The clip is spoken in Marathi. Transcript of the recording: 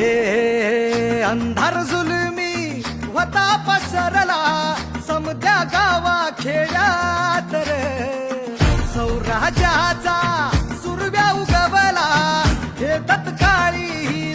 हे अंधार जुलमी होता पसरला. समद्या गावा खेड्यात रे. सौराजाचा सुरव्या उगवला. हे तत्काळी